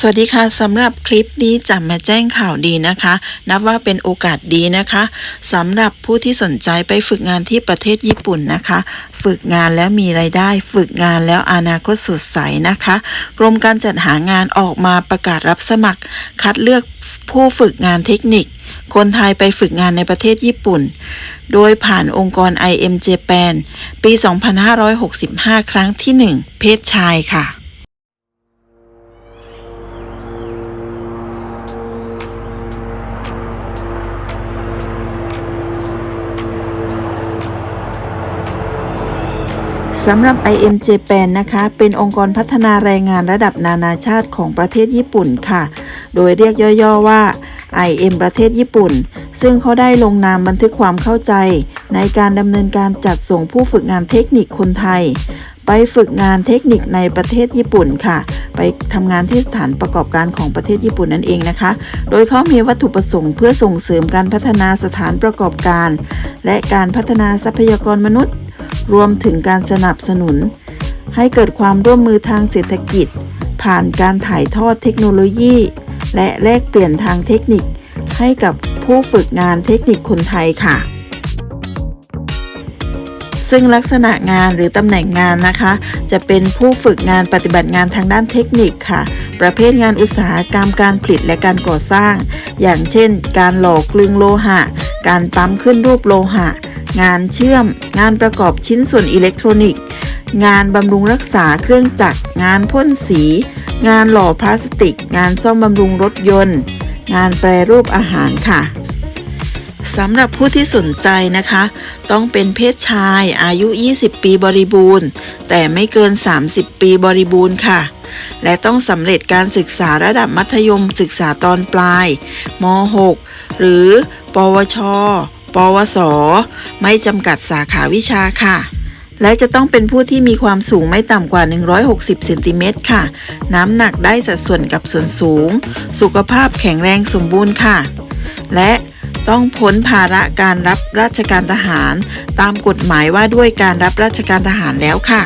สวัสดีค่ะสำหรับคลิปนี้จะมาแจ้งข่าวดีนะคะ นับว่าเป็นโอกาสดีนะคะสำหรับผู้ที่สนใจไปฝึกงานที่ประเทศญี่ปุ่นนะคะ ฝึกงานแล้วมีไรายได้ ฝึกงานแล้วอนาคตสดใสนะคะ กรมการจัดหางานออกมาประกาศรับสมัคร คัดเลือกผู้ฝึกงานเทคนิค คนไทยไปฝึกงานในประเทศญี่ปุ่น โดยผ่านองค์กร IM Japan ปี 2565 ครั้งที่ 1 เพศชายค่ะ สำหรับ IM Japan นะคะ เป็นองค์กรพัฒนาแรงงานระดับนานาชาติของประเทศญี่ปุ่นค่ะ โดยเรียกย่อๆว่า IM ประเทศญี่ปุ่น ซึ่งเขาได้ลงนามบันทึกความเข้าใจ ในการดำเนินการจัดส่งผู้ฝึกงานเทคนิคคนไทย ไปฝึกงานเทคนิคในประเทศญี่ปุ่นค่ะ ไปทำงานที่สถานประกอบการของประเทศญี่ปุ่นนั่นเองนะคะ โดยเขามีวัตถุประสงค์เพื่อส่งเสริมการพัฒนาสถานประกอบการ และการพัฒนาทรัพยากรมนุษย์ รวมถึงการสนับสนุน ให้เกิดความร่วมมือทางเศรษฐกิจ ผ่านการถ่ายทอดเทคโนโลยี และแลกเปลี่ยนทางเทคนิค ให้กับผู้ฝึกงานเทคนิคคนไทยค่ะ ซึ่งลักษณะงานหรือตำแหน่งงานนะคะ จะเป็นผู้ฝึกงานปฏิบัติงานทางด้านเทคนิคค่ะ ประเภทงานอุตสาหกรรมการผลิตและการก่อสร้าง อย่างเช่น การหล่อกลึงโลหะ การปั๊มขึ้นรูปโลหะ งานเชื่อม งานประกอบชิ้นส่วนอิเล็กทรอนิกส์ งานบำรุงรักษาเครื่องจักร งานพ่นสี งานหล่อพลาสติก งานซ่อมบำรุงรถยนต์ งานแปรรูปอาหารค่ะ สำหรับผู้ที่สนใจนะคะ ต้องเป็นเพศชายอายุ 20 ปีบริบูรณ์ แต่ไม่เกิน 30 ปีบริบูรณ์ค่ะ และต้องสำเร็จการศึกษาระดับมัธยมศึกษาตอนปลายม .6 หรือ ปวช ปวส ไม่จำกัดสาขาวิชาค่ะและจะต้องเป็นผู้ที่มีความสูงไม่ต่ำกว่า 160 เซนติเมตรค่ะ น้ำหนักได้สัดส่วนกับส่วนสูง สุขภาพแข็งแรงสมบูรณ์ค่ะ และ ต้องพ้นภาระการรับราชการทหาร ตามกฎหมายว่าด้วยการรับราชการทหารแล้วค่ะ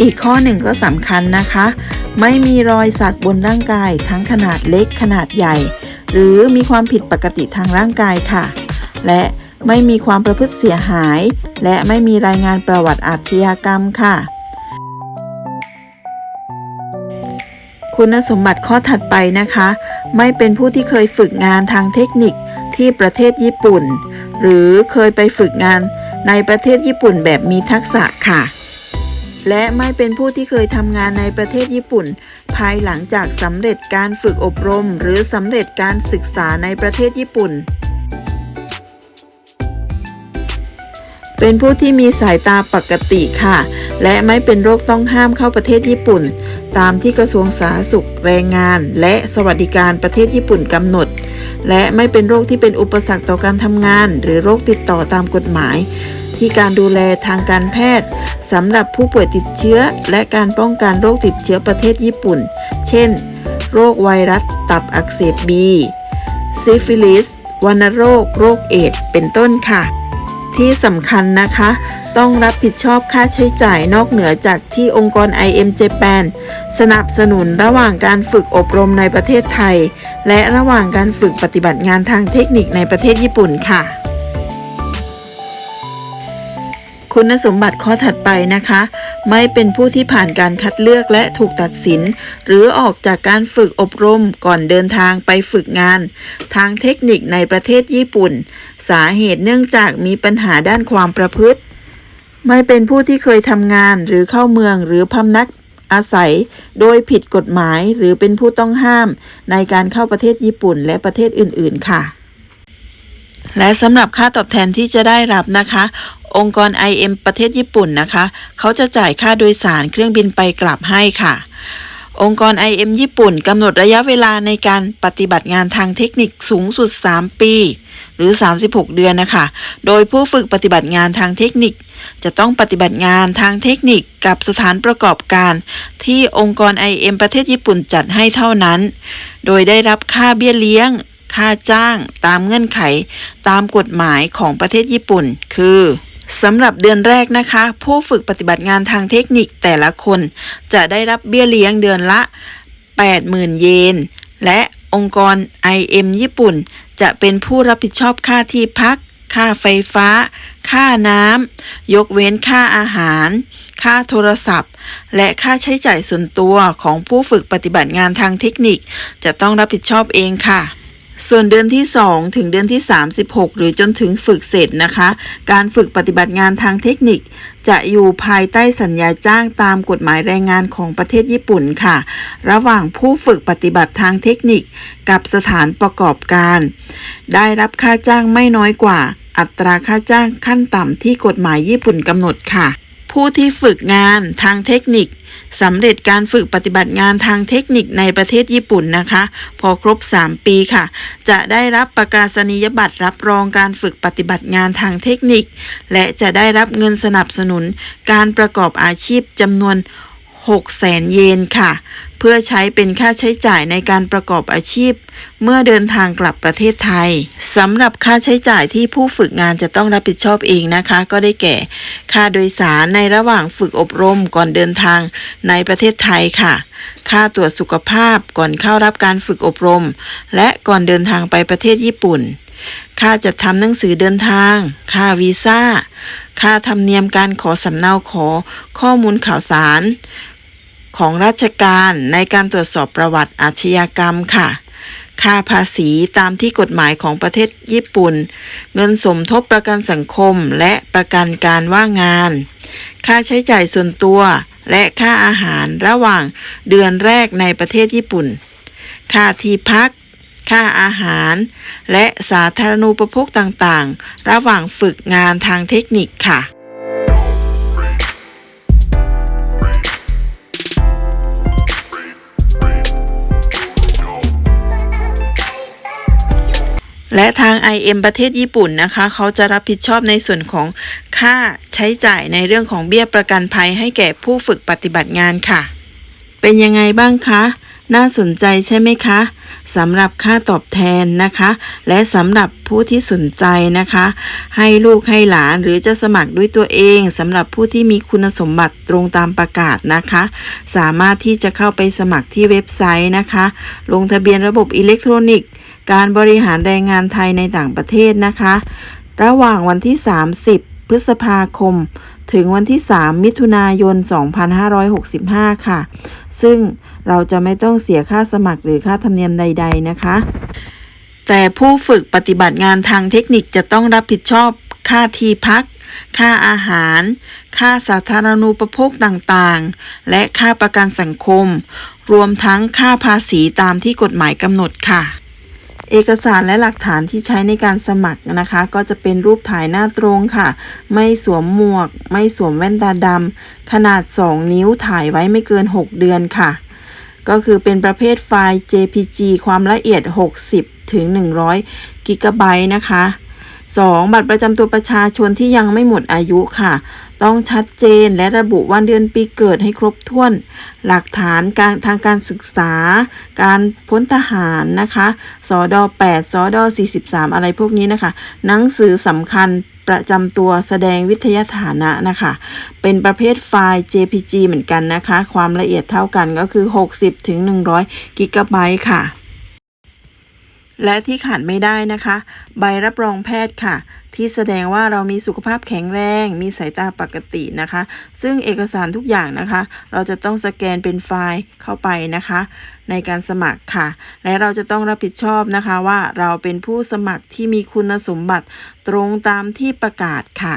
อีกข้อหนึ่งก็สำคัญนะคะ ไม่มีรอยสักบนร่างกายทั้งขนาดเล็กขนาดใหญ่ หรือมีความผิดปกติทางร่างกายค่ะ และไม่มีความประพฤติเสียหาย และไม่มีรายงานประวัติอาชญากรรมค่ะ คุณสมบัติข้อถัดไปนะคะ ไม่เป็นผู้ที่เคยฝึกงานทางเทคนิคที่ประเทศญี่ปุ่น หรือเคยไปฝึกงานในประเทศญี่ปุ่นแบบมีทักษะค่ะ และไม่เป็นผู้ที่เคยทำงานในประเทศญี่ปุ่น ภายหลังจากสำเร็จการฝึกอบรม หรือสำเร็จการศึกษาในประเทศญี่ปุ่น เป็นผู้ที่มีสายตาปกติค่ะ และไม่เป็นโรคต้องห้ามเข้าประเทศญี่ปุ่น ตามที่กระทรวงสาธารณสุขแรงงาน และสวัสดิการประเทศญี่ปุ่นกำหนด และไม่เป็นโรคที่เป็นอุปสรรคต่อการทำงาน หรือโรคติดต่อตามกฎหมาย ที่การดูแลทางการแพทย์สำหรับผู้ป่วยติดเชื้อ และการป้องกันโรคติดเชื้อประเทศญี่ปุ่น เช่น โรคไวรัสตับอักเสบบีซิฟิลิสวัณโรค โรคเอดส์เป็นต้นค่ะ ที่สำคัญนะคะ ต้องรับผิดชอบค่าใช้จ่ายนอกเหนือจากที่องค์กร IM Japan สนับสนุนระหว่างการฝึกอบรมในประเทศไทย และระหว่างการฝึกปฏิบัติงานทางเทคนิคในประเทศญี่ปุ่นค่ะ คุณสมบัติข้อถัดไปนะคะ ไม่เป็นผู้ที่ผ่านการคัดเลือกและถูกตัดสิน หรือออกจากการฝึกอบรมก่อนเดินทางไปฝึกงาน ทางเทคนิคในประเทศญี่ปุ่น สาเหตุเนื่องจากมีปัญหาด้านความประพฤติ ไม่เป็นผู้ที่เคยทำงานหรือเข้าเมืองหรือพำนักอาศัย โดยผิดกฎหมายหรือเป็นผู้ต้องห้าม ในการเข้าประเทศญี่ปุ่นและประเทศอื่น ๆ ค่ะ และสำหรับค่าตอบแทนที่จะได้รับนะคะ องค์กร IM ประเทศญี่ปุ่นนะคะ เขาจะจ่ายค่าโดยสารเครื่องบินไปกลับให้ค่ะองค์กร IM ญี่ปุ่นกำหนดระยะเวลาในการปฏิบัติงานทางเทคนิคสูงสุด 3 ปี หรือ 36 เดือนนะคะ โดยผู้ฝึกปฏิบัติงานทางเทคนิค จะต้องปฏิบัติงานทางเทคนิคกับสถานประกอบการ ที่องค์กร IM ประเทศญี่ปุ่นจัดให้เท่านั้น โดยได้รับค่าเบี้ยเลี้ยง ค่าจ้าง ตามเงื่อนไข ตามกฎหมายของประเทศญี่ปุ่น คือสำหรับเดือนแรกนะคะ ผู้ฝึกปฏิบัติงานทางเทคนิคแต่ละคน จะได้รับเบี้ยเลี้ยงเดือนละ 80,000 เยน และองค์กร IM ญี่ปุ่น จะเป็นผู้รับผิดชอบค่าที่พัก ค่าไฟฟ้า ค่าน้ำ ยกเว้นค่าอาหาร ค่าโทรศัพท์ และค่าใช้จ่ายส่วนตัวของผู้ฝึกปฏิบัติงานทางเทคนิค จะต้องรับผิดชอบเองค่ะ ส่วนเดือนที่ 2 ถึงเดือนที่ 36 หรือจนถึงฝึกเสร็จนะคะ การฝึกปฏิบัติงานทางเทคนิค จะอยู่ภายใต้สัญญาจ้างตามกฎหมายแรงงานของประเทศญี่ปุ่นค่ะ ระหว่างผู้ฝึกปฏิบัติทางเทคนิคกับสถานประกอบการ ได้รับค่าจ้างไม่น้อยกว่า อัตราค่าจ้างขั้นต่ำที่กฎหมายญี่ปุ่นกำหนดค่ะ ผู้ที่ฝึกงานทางเทคนิคสำเร็จการฝึกปฏิบัติงานทางเทคนิคในประเทศญี่ปุ่นนะคะ พอครบ 3 ปีค่ะ จะได้รับประกาศนียบัตรรับรองการฝึกปฏิบัติงานทางเทคนิค และจะได้รับเงินสนับสนุนการประกอบอาชีพจำนวน6แสนเยนค่ะ เพื่อใช้เป็นค่าใช้จ่ายในการประกอบอาชีพ เมื่อเดินทางกลับประเทศไทยสำหรับค่าใช้จ่ายที่ผู้ฝึกงานจะต้องรับผิดชอบเองนะคะ ก็ได้แก่ ค่าโดยสารในระหว่างฝึกอบรมก่อนเดินทางในประเทศไทยค่ะ ค่าตรวจสุขภาพก่อนเข้ารับการฝึกอบรม และก่อนเดินทางไปประเทศญี่ปุ่น ค่าจัดทำหนังสือเดินทาง ค่าวีซ่า ค่าธรรมเนียมการขอสำเนาขอข้อมูลข่าวสาร ของราชการในการตรวจสอบประวัติอาชญากรรมค่ะ ค่าภาษีตามที่กฎหมายของประเทศญี่ปุ่น เงินสมทบประกันสังคมและประกันการว่างงาน ค่าใช้จ่ายส่วนตัวและค่าอาหารระหว่างเดือนแรกในประเทศญี่ปุ่น ค่าที่พัก ค่าอาหาร และสาธารณูปโภคต่างๆ ระหว่างฝึกงานทางเทคนิคค่ะ และทาง IM ประเทศญี่ปุ่นนะคะ เขาจะรับผิดชอบในส่วนของค่าใช้จ่ายในเรื่องของเบี้ยประกันภัยให้แก่ผู้ฝึกปฏิบัติงานค่ะ เป็นยังไงบ้างคะ น่าสนใจใช่ไหมคะสำหรับค่าตอบแทนนะคะ และสำหรับผู้ที่สนใจนะคะ ให้ลูกให้หลานหรือจะสมัครด้วยตัวเองสำหรับผู้ที่มีคุณสมบัติตรงตามประกาศนะคะ สามารถที่จะเข้าไปสมัครที่เว็บไซต์นะคะ ลงทะเบียนระบบอิเล็กทรอนิกส์ การบริหารแรงงานไทยในต่างประเทศนะคะ ระหว่างวันที่ 30 พฤษภาคม ถึงวันที่ 3 มิถุนายน 2565 ค่ะ ซึ่งเราจะไม่ต้องเสียค่าสมัครหรือค่าธรรมเนียมใด ๆ นะคะ แต่ผู้ฝึกปฏิบัติงานทางเทคนิคจะต้องรับผิดชอบค่าที่พัก ค่าอาหาร ค่าสาธารณูปโภคต่างๆ และค่าประกันสังคม รวมทั้งค่าภาษีตามที่กฎหมายกำหนดค่ะ เอกสารและหลักฐานที่ใช้ในการสมัครนะคะ ก็จะเป็นรูปถ่ายหน้าตรงค่ะ ไม่สวมหมวก ไม่สวมแว่นตาดำขนาด 2 นิ้วถ่ายไว้ไม่เกิน 6 เดือนค่ะ ก็คือเป็นประเภทไฟล์ JPG ความละเอียด 60 ถึง 100 กิกะไบต์นะคะ 2. บัตรประจำตัวประชาชนที่ยังไม่หมดอายุค่ะ ต้องชัดเจนและระบุวันเดือนปีเกิดให้ครบถ้วน หลักฐานการทางการศึกษา การพ้นทหารนะคะสอดอ8สอดอ43 อะไรพวกนี้นะคะ หนังสือสำคัญประจำตัวแสดงวิทยาฐานะนะคะ เป็นประเภทไฟล์ JPG เหมือนกันนะคะ ความละเอียดเท่ากันก็คือ 60ถึง100กิกะไบต์ค่ะ และที่ขาดไม่ได้นะคะ ใบรับรองแพทย์ค่ะ ที่แสดงว่าเรามีสุขภาพแข็งแรง มีสายตาปกตินะคะ ซึ่งเอกสารทุกอย่างนะคะ เราจะต้องสแกนเป็นไฟล์เข้าไปนะคะ ในการสมัครค่ะ และเราจะต้องรับผิดชอบนะคะว่าเราเป็นผู้สมัครที่มีคุณสมบัติตรงตามที่ประกาศค่ะ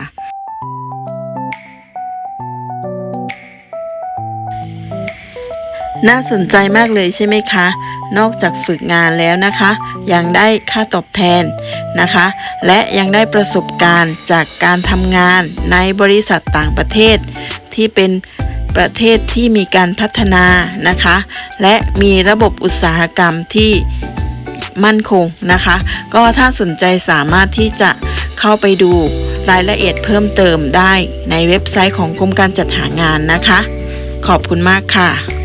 น่าสนใจมากเลยใช่ไหมคะ นอกจากฝึกงานแล้วนะคะ ยังได้ค่าตอบแทนนะคะ และยังได้ประสบการณ์จากการทำงานในบริษัทต่างประเทศ ที่เป็นประเทศที่มีการพัฒนานะคะ และมีระบบอุตสาหกรรมที่มั่นคงนะคะ ก็ถ้าสนใจสามารถที่จะเข้าไปดูรายละเอียดเพิ่มเติมได้ในเว็บไซต์ของกรมการจัดหางานนะคะ ขอบคุณมากค่ะ